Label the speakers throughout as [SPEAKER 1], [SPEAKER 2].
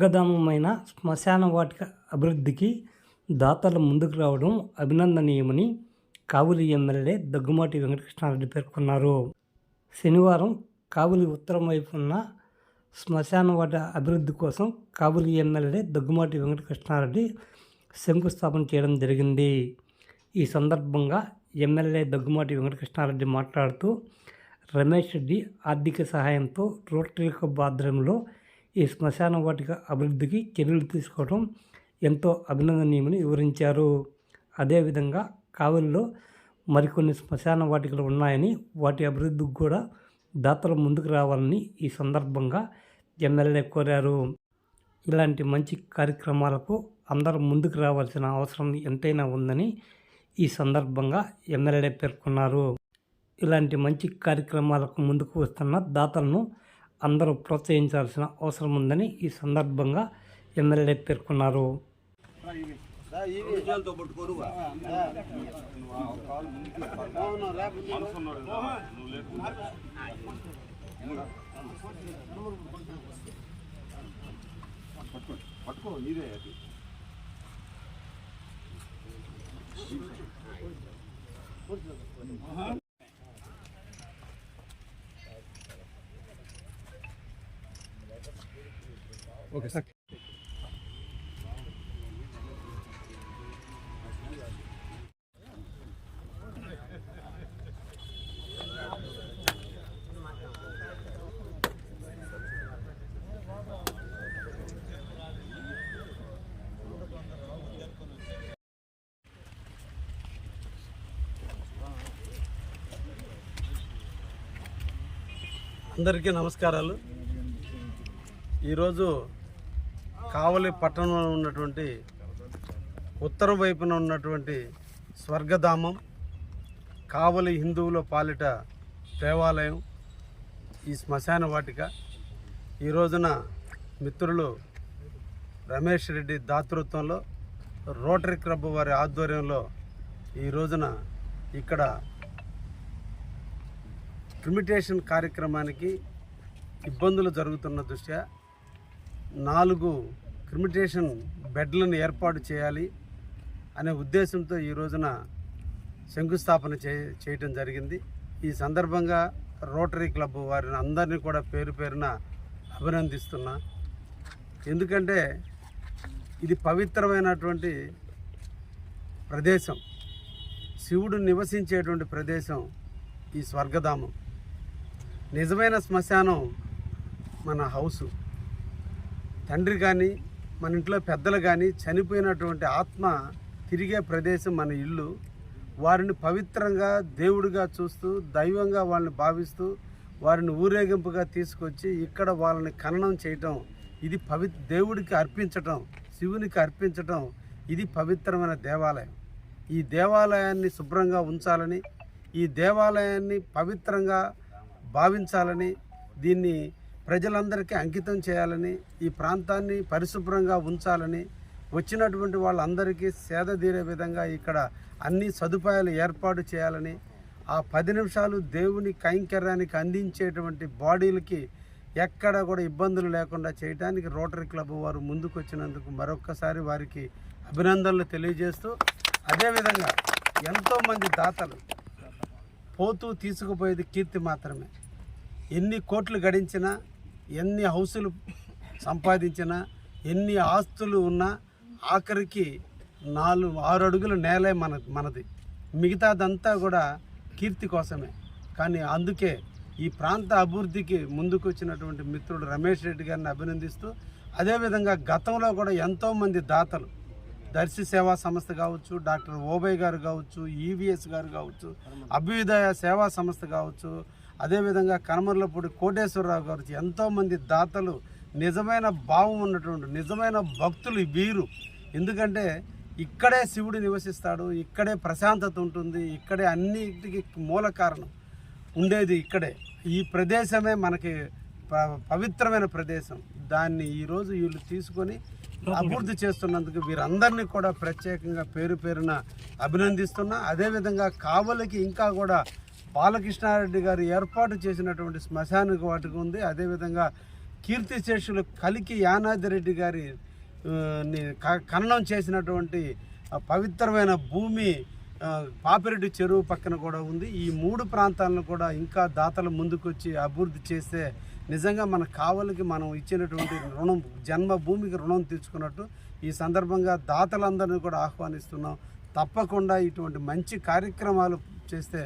[SPEAKER 1] స్వర్గధామమైన శ్మశాన వాటిక అభివృద్ధికి దాతలు ముందుకు రావడం అభినందనీయమని కావులి ఎమ్మెల్యే దగ్గుమాటి వెంకటకృష్ణారెడ్డి పేర్కొన్నారు. శనివారం కావులి ఉత్తరం వైపు ఉన్న శ్మశాన వాట అభివృద్ధి కోసం కావులి ఎమ్మెల్యే దగ్గుమాటి వెంకటకృష్ణారెడ్డి శంకుస్థాపన చేయడం జరిగింది. ఈ సందర్భంగా ఎమ్మెల్యే దగ్గుమాటి వెంకటకృష్ణారెడ్డి మాట్లాడుతూ రమేష్ రెడ్డి ఆర్థిక సహాయంతో రోటరీ క్లబ్ ఆధ్వర్యంలో ఈ శ్మశాన వాటిక అభివృద్ధికి చర్యలు తీసుకోవడం ఎంతో అభినందనీయమని వివరించారు. అదేవిధంగా కావలిలో మరికొన్ని శ్మశాన వాటికలు ఉన్నాయని వాటి అభివృద్ధికి కూడా దాతలు ముందుకు రావాలని ఈ సందర్భంగా ఎమ్మెల్యే కోరారు. ఇలాంటి మంచి కార్యక్రమాలకు అందరూ ముందుకు రావాల్సిన అవసరం ఎంతైనా ఉందని ఈ సందర్భంగా ఎమ్మెల్యే పేర్కొన్నారు. ఇలాంటి మంచి కార్యక్రమాలకు ముందుకు వస్తున్న దాతలను అందరూ ప్రోత్సహించాల్సిన అవసరం ఉందని ఈ సందర్భంగా ఎమ్మెల్యే పేర్కొన్నారు.
[SPEAKER 2] పట్టుకో ఇదే అది.
[SPEAKER 3] Okay sir.
[SPEAKER 4] అందరికీ నమస్కారాలు. ఈరోజు కావలి పట్టణంలో ఉన్నటువంటి ఉత్తరం వైపున ఉన్నటువంటి స్వర్గధామం కావలి హిందువుల పాలిట దేవాలయం ఈ శ్మశాన వాటిక. ఈ రోజున మిత్రులు రమేష్ రెడ్డి దాతృత్వంలో రోటరీ క్లబ్ వారి ఆధ్వర్యంలో ఈ రోజున ఇక్కడ క్రిమిటేషన్ కార్యక్రమానికి ఇబ్బందులు జరుగుతున్న దృష్ట్యా నాలుగు క్రిమిటేషన్ బెడ్లను ఏర్పాటు చేయాలి అనే ఉద్దేశంతో ఈ రోజున శంకుస్థాపన చే చేయటం జరిగింది. ఈ సందర్భంగా రోటరీ క్లబ్ వారిని అందరినీ కూడా పేరు పేరున అభినందిస్తున్నా. ఎందుకంటే ఇది పవిత్రమైనటువంటి ప్రదేశం. శివుడు నివసించేటువంటి ప్రదేశం ఈ స్వర్గధామం. నిజమైన శ్మశానం మన హౌసు. తండ్రి కానీ మన ఇంట్లో పెద్దలు కానీ చనిపోయినటువంటి ఆత్మ తిరిగే ప్రదేశం మన ఇల్లు. వారిని పవిత్రంగా దేవుడిగా చూస్తూ దైవంగా వాళ్ళని భావిస్తూ వారిని ఊరేగింపుగా తీసుకొచ్చి ఇక్కడ వాళ్ళని ఖననం చేయటం ఇది పవి దేవుడికి అర్పించటం శివునికి అర్పించటం ఇది పవిత్రమైన దేవాలయం. ఈ దేవాలయాన్ని శుభ్రంగా ఉంచాలని ఈ దేవాలయాన్ని పవిత్రంగా భావించాలని దీన్ని ప్రజలందరికీ అంకితం చేయాలని ఈ ప్రాంతాన్ని పరిశుభ్రంగా ఉంచాలని వచ్చినటువంటి వాళ్ళందరికీ సేద తీరే విధంగా ఇక్కడ అన్ని సదుపాయాలు ఏర్పాటు చేయాలని ఆ పది నిమిషాలు దేవుని కైంకర్యానికి అందించేటువంటి బాడీలకి ఎక్కడ కూడా ఇబ్బందులు లేకుండా చేయడానికి రోటరీ క్లబ్ వారు ముందుకు వచ్చినందుకు మరొక్కసారి వారికి అభినందనలు తెలియజేస్తూ అదేవిధంగా ఎంతోమంది దాతలు పోతూ తీసుకుపోయేది కీర్తి మాత్రమే. ఎన్ని కోట్లు గడించినా ఎన్ని హౌసులు సంపాదించినా ఎన్ని ఆస్తులు ఉన్నా ఆఖరికి నాలుగు ఆరు అడుగుల నేలే మన మనది. మిగతాదంతా కూడా కీర్తి కోసమే. కానీ అందుకే ఈ ప్రాంత అభివృద్ధికి ముందుకు వచ్చినటువంటి మిత్రుడు రమేష్ రెడ్డి గారిని అభినందిస్తూ అదేవిధంగా గతంలో కూడా ఎంతోమంది దాతలు దర్శి సేవా సంస్థ కావచ్చు డాక్టర్ ఓబయ్ గారు కావచ్చు ఈవీఎస్ గారు కావచ్చు అభ్యుదయ సేవా సంస్థ కావచ్చు అదేవిధంగా కనమర్లపూడి కోటేశ్వరరావు గారు ఎంతోమంది దాతలు నిజమైన భావం ఉన్నటువంటి నిజమైన భక్తులు వీరు. ఎందుకంటే ఇక్కడే శివుడు నివసిస్తాడు ఇక్కడే ప్రశాంతత ఉంటుంది ఇక్కడే అన్నిటికీ మూల కారణం ఉండేది ఇక్కడే. ఈ ప్రదేశమే మనకి ప- పవిత్రమైన ప్రదేశం. దాన్ని ఈరోజు వీళ్ళు తీసుకొని అభివృద్ధి చేస్తున్నందుకు వీరందరినీ కూడా ప్రత్యేకంగా పేరు పేరున అభినందిస్తున్నా. అదేవిధంగా కావలికి ఇంకా కూడా బాలకృష్ణారెడ్డి గారు ఏర్పాటు చేసినటువంటి శ్మశానికి వాటికి ఉంది. అదేవిధంగా కీర్తిశేషులు కలికి యానాదిరెడ్డి గారి ఖననం చేసినటువంటి పవిత్రమైన భూమి పాపిరెడ్డి చెరువు పక్కన కూడా ఉంది. ఈ మూడు ప్రాంతాలను కూడా ఇంకా దాతలు ముందుకొచ్చి అభివృద్ధి చేస్తే నిజంగా మన కావలికి మనం ఇచ్చినటువంటి రుణం జన్మభూమికి రుణం తీర్చుకున్నట్టు ఈ సందర్భంగా దాతలందరినీ కూడా ఆహ్వానిస్తున్నాం. తప్పకుండా ఇటువంటి మంచి కార్యక్రమాలు చేస్తే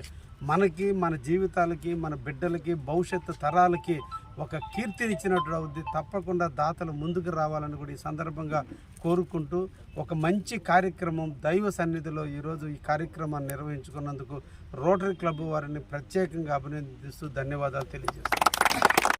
[SPEAKER 4] మనకి మన జీవితాలకి మన బిడ్డలకి భవిష్యత్తు తరాలకి ఒక కీర్తినిచ్చినట్టు అవుద్ది. తప్పకుండా దాతలు ముందుకు రావాలని కూడా ఈ సందర్భంగా కోరుకుంటూ ఒక మంచి కార్యక్రమం దైవ సన్నిధిలో ఈరోజు ఈ కార్యక్రమాన్ని నిర్వహించుకున్నందుకు రోటరీ క్లబ్ వారిని ప్రత్యేకంగా అభినందిస్తూ ధన్యవాదాలు తెలియజేస్తాను